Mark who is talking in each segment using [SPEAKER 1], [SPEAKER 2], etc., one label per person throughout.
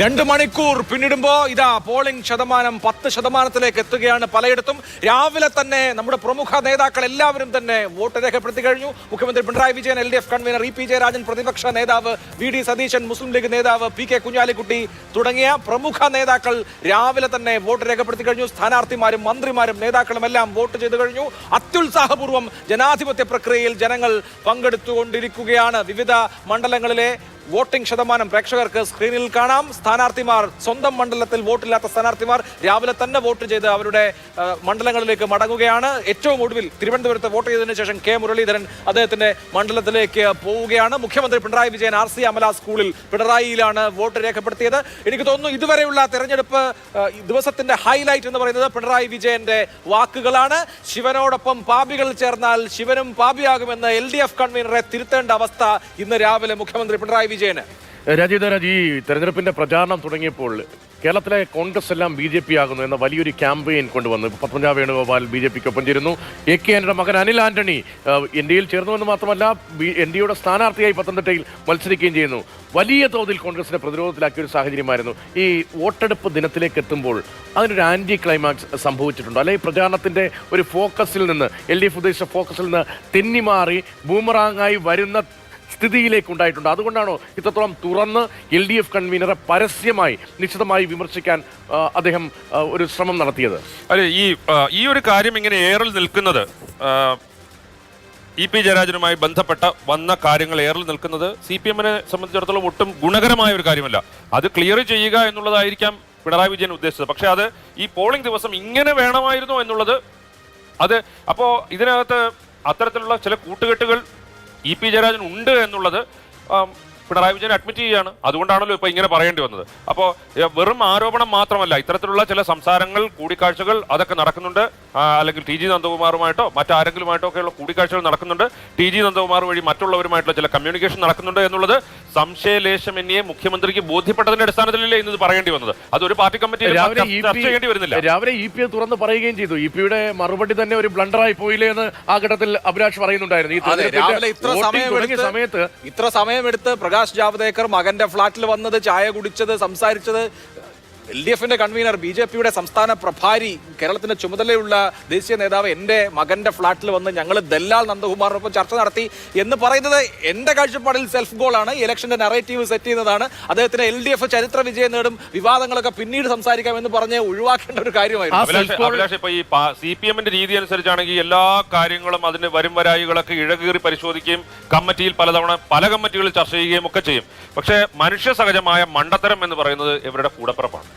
[SPEAKER 1] രണ്ട് മണിക്കൂർ പിന്നിടുമ്പോൾ ഇതാ പോളിംഗ് ശതമാനം പത്ത് ശതമാനത്തിലേക്ക് എത്തുകയാണ് പലയിടത്തും. രാവിലെ തന്നെ നമ്മുടെ പ്രമുഖ നേതാക്കൾ എല്ലാവരും തന്നെ വോട്ട് രേഖപ്പെടുത്തി കഴിഞ്ഞു. മുഖ്യമന്ത്രി Pinarayi Vijayan L D F convener E P Jayarajan പ്രതിപക്ഷ നേതാവ് വി ഡി സതീശൻ മുസ്ലിം ലീഗ് നേതാവ് പി കെ കുഞ്ഞാലിക്കുട്ടി തുടങ്ങിയ പ്രമുഖ നേതാക്കൾ രാവിലെ തന്നെ വോട്ട് രേഖപ്പെടുത്തി കഴിഞ്ഞു. സ്ഥാനാർത്ഥിമാരും മന്ത്രിമാരും നേതാക്കളും എല്ലാം വോട്ട് ചെയ്തു കഴിഞ്ഞു. അത്യുത്സാഹപൂർവം ജനാധിപത്യ പ്രക്രിയയിൽ ജനങ്ങൾ പങ്കെടുത്തുകൊണ്ടിരിക്കുകയാണ്. വിവിധ മണ്ഡലങ്ങളിലെ വോട്ടിംഗ് ശതമാനം പ്രേക്ഷകർക്ക് സ്ക്രീനിൽ കാണാം. സ്ഥാനാർത്ഥിമാർ സ്വന്തം മണ്ഡലത്തിൽ വോട്ടില്ലാത്ത സ്ഥാനാർത്ഥിമാർ രാവിലെ തന്നെ വോട്ട് ചെയ്ത് അവരുടെ മണ്ഡലങ്ങളിലേക്ക് മടങ്ങുകയാണ്. ഏറ്റവും ഒടുവിൽ തിരുവനന്തപുരത്ത് വോട്ട് ചെയ്തതിനു ശേഷം കെ. മുരളീധരൻ അദ്ദേഹത്തിന്റെ മണ്ഡലത്തിലേക്ക് പോവുകയാണ്. മുഖ്യമന്ത്രി പിണറായി വിജയൻ ആർ. സി. അമല സ്കൂളിൽ പിണറായിയിലാണ് വോട്ട് രേഖപ്പെടുത്തിയത്. എനിക്ക് തോന്നുന്നു ഇതുവരെയുള്ള തെരഞ്ഞെടുപ്പ് ദിവസത്തിന്റെ ഹൈലൈറ്റ് എന്ന് പറയുന്നത് പിണറായി വിജയന്റെ വാക്കുകളാണ്. ശിവനോടൊപ്പം പാപികൾ ചേർന്നാൽ ശിവനും പാപിയാകുമെന്ന് എൽ ഡി എഫ് കൺവീനറെ തിരുത്തേണ്ട അവസ്ഥ ഇന്ന് രാവിലെ മുഖ്യമന്ത്രി പിണറായി വിജയന്.
[SPEAKER 2] രാജീവ് രാജ് ഈ തെരഞ്ഞെടുപ്പിന്റെ പ്രചാരണം തുടങ്ങിയപ്പോൾ കേരളത്തിലെ കോൺഗ്രസ് എല്ലാം ബി ജെ പി ആകുന്നു എന്ന വലിയൊരു ക്യാമ്പയിൻ കൊണ്ടുവന്നു. പത്മജ വേണുഗോപാൽ ബി ജെ പിക്കൊപ്പം ചേരുന്നു. എ കെ ആന്റണിയുടെ മകൻ അനിൽ ആന്റണി എൻ ഡി എയിൽ ചേർന്നുവെന്ന് മാത്രമല്ല എൻ ഡി എയുടെ സ്ഥാനാർത്ഥിയായി പത്തനംതിട്ടയിൽ മത്സരിക്കുകയും ചെയ്യുന്നു. വലിയ തോതിൽ കോൺഗ്രസിനെ പ്രതിരോധത്തിലാക്കിയ ഒരു സാഹചര്യമായിരുന്നു. ഈ വോട്ടെടുപ്പ് ദിനത്തിലേക്ക് എത്തുമ്പോൾ അതിനൊരു ആന്റി ക്ലൈമാക്സ് സംഭവിച്ചിട്ടുണ്ട് അല്ലെങ്കിൽ പ്രചാരണത്തിന്റെ ഒരു ഫോക്കസിൽ നിന്ന് എൽ ഡി എഫ് ഉദ്ദേശിച്ച ഫോക്കസിൽ നിന്ന് തെന്നിമാറി ബൂമറാങ്ങായി വരുന്ന സ്ഥിതിയിലേക്ക് ഉണ്ടായിട്ടുണ്ട് അതുകൊണ്ടാണോ ഇത്രത്തോളം തുറന്ന് എൽ ഡി എഫ് കൺവീനറെ പരസ്യമായി നിശ്ചിതമായി വിമർശിക്കാൻ അദ്ദേഹം ഒരു ശ്രമം നടത്തിയത്?
[SPEAKER 3] അല്ലെ ഈ ഈ ഒരു കാര്യം ഇങ്ങനെ ഏറിൽ നിൽക്കുന്നത് ഇ പി ജയരാജനുമായി ബന്ധപ്പെട്ട വന്ന കാര്യങ്ങൾ ഏറിൽ നിൽക്കുന്നത് സി പി എമ്മിനെ സംബന്ധിച്ചിടത്തോളം ഒട്ടും ഗുണകരമായ ഒരു കാര്യമല്ല. അത് ക്ലിയർ ചെയ്യുക എന്നുള്ളതായിരിക്കാം പിണറായി വിജയൻ ഉദ്ദേശിച്ചത്. പക്ഷെ അത് ഈ പോളിംഗ് ദിവസം ഇങ്ങനെ വേണമായിരുന്നോ എന്നുള്ളത് അത് അപ്പോൾ ഇതിനകത്ത് അത്തരത്തിലുള്ള ചില കൂട്ടുകെട്ടുകൾ ഇ പി ജയരാജൻ ഉണ്ട് എന്നുള്ളത് പിണറായി വിജയൻ അഡ്മിറ്റ് ചെയ്യാണ്. അതുകൊണ്ടാണല്ലോ ഇപ്പോൾ ഇങ്ങനെ പറയേണ്ടി വന്നത്. അപ്പോൾ വെറും ആരോപണം മാത്രമല്ല ഇത്തരത്തിലുള്ള ചില സംസാരങ്ങൾ കൂടിക്കാഴ്ചകൾ അതൊക്കെ നടക്കുന്നുണ്ട്. അല്ലെങ്കിൽ ടി ജി നന്ദകുമാറുമായിട്ടോ മറ്റാരെങ്കിലുമായിട്ടോ ഒക്കെയുള്ള കൂടിക്കാഴ്ചകൾ നടക്കുന്നുണ്ട്. ടി ജി നന്ദകുമാർ വഴി മറ്റുള്ളവരുമായിട്ടുള്ള ചില കമ്മ്യൂണിക്കേഷൻ നടക്കുന്നുണ്ട് എന്നുള്ളത് സംശയലേശം എന്നെ മുഖ്യമന്ത്രിക്ക് ബോധ്യപ്പെട്ടതിന്റെ അടിസ്ഥാനത്തിലല്ലേ ഇന്ന് പറയേണ്ടി വന്നത്. അത് ഒരു പാർട്ടി
[SPEAKER 2] കമ്മിറ്റി
[SPEAKER 3] ചർച്ച ചെയ്യേണ്ടി വരുന്നില്ല.
[SPEAKER 2] രാവിലെ ഇ പി തുറന്ന് പറയുകയും ചെയ്തു. ഇ പിയുടെ മറുപടി തന്നെ ഒരു ബ്ലണ്ടറായി പോയില്ലേ എന്ന് ആ ഘട്ടത്തിൽ അഭിലാഷ് പറയുന്നുണ്ടായിരുന്നു. ഈ
[SPEAKER 1] ഇത്ര സമയം
[SPEAKER 2] സമയത്ത്
[SPEAKER 1] ഇത്ര സമയമെടുത്ത് പ്രകാശ് ജാവ്ദേക്കർ മകന്റെ ഫ്ളാറ്റിൽ വന്നത് ചായ കുടിച്ചത് സംസാരിച്ചത് എൽ ഡി എഫിന്റെ കൺവീനർ ബി ജെ പിയുടെ സംസ്ഥാന പ്രഭാരി കേരളത്തിന്റെ ചുമതലയുള്ള ദേശീയ നേതാവ് എന്റെ മകന്റെ ഫ്ളാറ്റിൽ വന്ന് ഞങ്ങൾ ദല്ലാൽ നന്ദകുമാറിനൊപ്പം ചർച്ച നടത്തി എന്ന് പറയുന്നത് എന്റെ കാഴ്ചപ്പാടിൽ സെൽഫ് ഗോൾ ആണ് ഇലക്ഷന്റെ നറേറ്റീവ് സെറ്റ് ചെയ്യുന്നതാണ്. അദ്ദേഹത്തിന് എൽ ഡി എഫ് ചരിത്ര വിജയം നേടും. വിവാദങ്ങളൊക്കെ പിന്നീട് സംസാരിക്കാം എന്ന് പറഞ്ഞ് ഒഴിവാക്കേണ്ട ഒരു കാര്യമായിരുന്നു.
[SPEAKER 3] സി പി എമ്മിന്റെ രീതി അനുസരിച്ചാണെങ്കിൽ എല്ലാ കാര്യങ്ങളും അതിന് വരും വരായികളൊക്കെ ഇഴകീറി പരിശോധിക്കുകയും കമ്മിറ്റിയിൽ പലതവണ പല കമ്മിറ്റികളിൽ ചർച്ച ചെയ്യുകയും ഒക്കെ ചെയ്യും. പക്ഷേ മനുഷ്യ സഹജമായ മണ്ടത്തരം എന്ന് പറയുന്നത് ഇവരുടെ കൂടപ്പിറപ്പാണ്.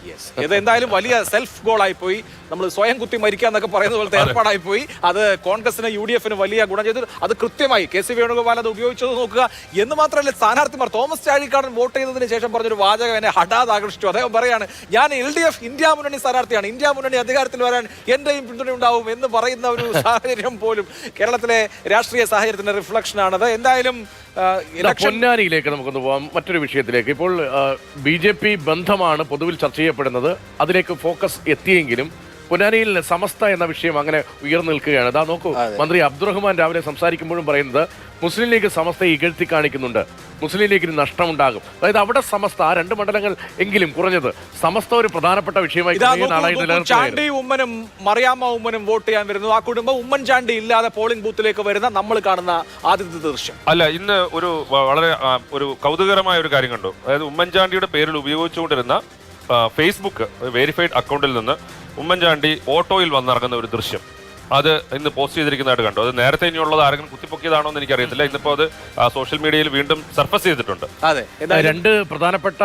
[SPEAKER 1] ഇത് എന്തായാലും വലിയ സെൽഫ് ഗോൾ ആയി പോയി. നമ്മൾ സ്വയം കുത്തി മരിക്കുക എന്നൊക്കെ പറയുന്ന പോലത്തെ ഏർപ്പാടായി പോയി അത് കോൺഗ്രസിന് യു ഡി എഫിന് വലിയ ഗുണം ചെയ്തു. അത് കൃത്യമായി കെ സി വേണുഗോപാൽ അത് ഉപയോഗിച്ചത് നോക്കുക എന്ന് മാത്രമല്ല സ്ഥാനാർത്ഥിമാർ തോമസ് ചാഴിക്കാടൻ വോട്ട് ചെയ്തതിന് ശേഷം പറഞ്ഞൊരു വാചകം എന്നെ ഹഠാത് ആകർഷിച്ചു. അദ്ദേഹം പറയാണ് ഞാൻ എൽ ഡി എഫ് ഇന്ത്യ മുന്നണി സ്ഥാനാർത്ഥിയാണ്. ഇന്ത്യ മുന്നണി അധികാരത്തിൽ വരാൻ എന്റെയും പിന്തുണ ഉണ്ടാവും എന്ന് പറയുന്ന ഒരു സാഹചര്യം പോലും കേരളത്തിലെ രാഷ്ട്രീയ സാഹചര്യത്തിന്റെ റിഫ്ലക്ഷൻ ആണത്. എന്തായാലും
[SPEAKER 2] പൊന്നാനിയിലേക്ക് നമുക്കൊന്ന് പോവാം. മറ്റൊരു വിഷയത്തിലേക്ക്. ഇപ്പോൾ ബി ജെ പി ബന്ധമാണ് പൊതുവിൽ ചർച്ച ചെയ്യപ്പെടുന്നത്. അതിലേക്ക് ഫോക്കസ് എത്തിയെങ്കിലും പൊന്നാനിയിൽ സമസ്ത എന്ന വിഷയം അങ്ങനെ ഉയർന്നു നിൽക്കുകയാണ്. അതാ നോക്കൂ മന്ത്രി അബ്ദുറഹ്മാൻ രാവിലെ സംസാരിക്കുമ്പോഴും പറയുന്നത് മുസ്ലിം ലീഗ് സമസ്തയെ ഇകഴ്ത്തി കാണിക്കുന്നുണ്ട്. മുസ്ലിം ലീഗിന് നഷ്ടമുണ്ടാകും. അതായത് അവിടെ സമസ്ത ആ രണ്ട് മണ്ഡലങ്ങൾ എങ്കിലും കുറഞ്ഞത് സമസ്ത ഒരു പ്രധാനപ്പെട്ട വിഷയമായി
[SPEAKER 1] ചാണ്ടി ഉമ്മനും മറിയാമ്മ ഉമ്മനും വോട്ട് ചെയ്യാൻ വരുന്നു. ആ കുടുംബം ഉമ്മൻചാണ്ടി ഇല്ലാതെ പോളിംഗ് ബൂത്തിലേക്ക് വരുന്ന നമ്മൾ കാണുന്ന ആദ്യത്തെ ദൃശ്യം.
[SPEAKER 3] അല്ല ഇന്ന് ഒരു വളരെ ഒരു കൗതുകരമായ ഒരു കാര്യം കണ്ടു. അതായത് ഉമ്മൻചാണ്ടിയുടെ പേരിൽ ഉപയോഗിച്ചുകൊണ്ടിരുന്ന ഫേസ്ബുക്ക് വെരിഫൈഡ് അക്കൗണ്ടിൽ നിന്ന് ഉമ്മൻചാണ്ടി ഓട്ടോയിൽ വന്നിറങ്ങുന്ന ഒരു ദൃശ്യം. അത് ഇന്ന് പോസ്റ്റ് ചെയ്തിരിക്കുന്നതായിട്ട് കണ്ടു. അത് നേരത്തെ ഇനിയുള്ളത് ആരെങ്കിലും കുത്തിപ്പൊക്കിയതാണോ എന്ന് എനിക്കറിയത്തില്ല. ഇന്നിപ്പോ അത് സോഷ്യൽ മീഡിയയിൽ വീണ്ടും സർഫസ് ചെയ്തിട്ടുണ്ട്.
[SPEAKER 1] അതെ.
[SPEAKER 2] രണ്ട് പ്രധാനപ്പെട്ട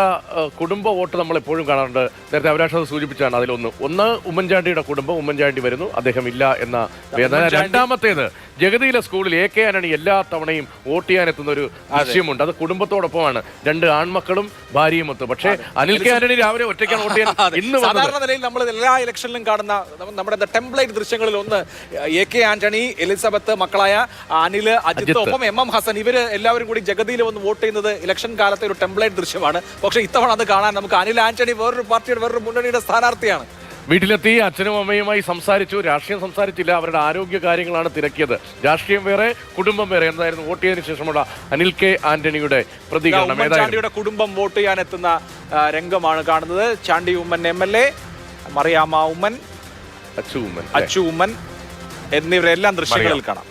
[SPEAKER 2] കുടുംബ വോട്ട് നമ്മൾ എപ്പോഴും കാണാറുണ്ട്. നേരത്തെ അവരാഷ് അത് സൂചിപ്പിച്ചാണ് അതിലൊന്ന്. ഒന്ന് ഉമ്മൻചാണ്ടിയുടെ കുടുംബം ഉമ്മൻചാണ്ടി വരുന്നു. അദ്ദേഹം ഇല്ല എന്ന വേദന. രണ്ടാമത്തേത് ജഗതിയിലെ സ്കൂളിൽ എ കെ ആന്റണി എല്ലാ തവണയും വോട്ട് ചെയ്യാനെത്തുന്ന ഒരു ആശയമുണ്ട് അത് കുടുംബത്തോടൊപ്പമാണ്. രണ്ട് ആൺമക്കളും ഭാര്യയും ഒത്ത് പക്ഷേ അനിൽ കെ ആന്റണി രാവിലെ ഒറ്റയ്ക്കാണ് വോട്ട് ചെയ്യാൻ ഇന്ന്
[SPEAKER 1] സാധാരണ നിലയിൽ നമ്മൾ എല്ലാ ഇലക്ഷനിലും കാണുന്ന നമ്മുടെ ടെംപ്ലേറ്റ് ദൃശ്യങ്ങളിൽ ഒന്ന് എ കെ ആന്റണി എലിസബത്ത് മക്കളായ അനിൽ അജിത്ത്. ഒപ്പം എം എം ഹസൻ. ഇവർ എല്ലാവരും കൂടി ജഗതിയിൽ വന്ന് വോട്ട് ചെയ്യുന്നത് ഇലക്ഷൻ കാലത്തെ ഒരു ടെംപ്ലേറ്റ് ദൃശ്യമാണ്. പക്ഷേ ഇത്തവണ അത് കാണാൻ നമുക്ക് അനിൽ ആന്റണി വേറൊരു പാർട്ടിയുടെ വേറൊരു മുന്നണിയുടെ സ്ഥാനാർത്ഥിയാണ്.
[SPEAKER 2] വീട്ടിലെത്തി അച്ഛനും അമ്മയുമായി സംസാരിച്ചു. രാഷ്ട്രീയം സംസാരിച്ചില്ല. അവരുടെ ആരോഗ്യ കാര്യങ്ങളാണ് തിരക്കിയത്. രാഷ്ട്രീയം വേറെ കുടുംബം വേറെ എന്തായിരുന്നു വോട്ട് ചെയ്തതിനു ശേഷമുള്ള അനിൽ കെ ആന്റണിയുടെ പ്രതികരണം
[SPEAKER 1] ചാണ്ടിയുടെ കുടുംബം വോട്ട് ചെയ്യാൻ എത്തുന്ന രംഗമാണ് കാണുന്നത്. Chandy Oommen M L A Mariamma Oommen
[SPEAKER 2] Achu Oommen
[SPEAKER 1] Achu Oommen എന്നിവരെല്ലാം ദൃശ്യങ്ങളിൽ കാണാം.